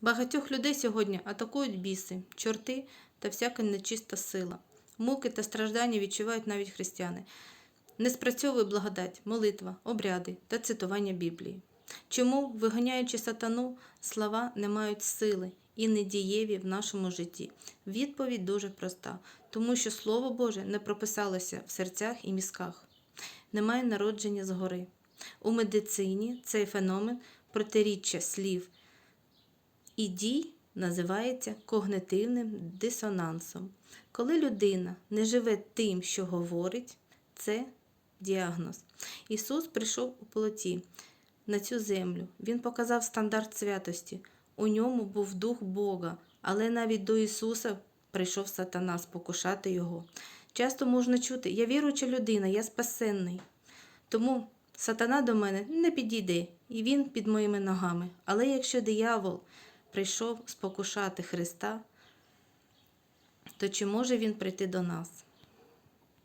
Багатьох людей сьогодні атакують біси, чорти та всяка нечиста сила. Муки та страждання відчувають навіть християни. Не спрацьовує благодать, молитва, обряди та цитування Біблії. Чому, виганяючи сатану, слова не мають сили і не дієві в нашому житті? Відповідь дуже проста, тому що Слово Боже не прописалося в серцях і мізках. Немає народження згори. У медицині цей феномен протиріччя слів і дій називається когнитивним дисонансом. Коли людина не живе тим, що говорить, це діагноз. Ісус прийшов у плоті на цю землю. Він показав стандарт святості. У ньому був дух Бога, але навіть до Ісуса прийшов сатана спокушати його. Часто можна чути: я віруюча людина, я спасенний. Тому сатана до мене не підійде, і він під моїми ногами. Але якщо диявол прийшов спокушати Христа, то чи може він прийти до нас?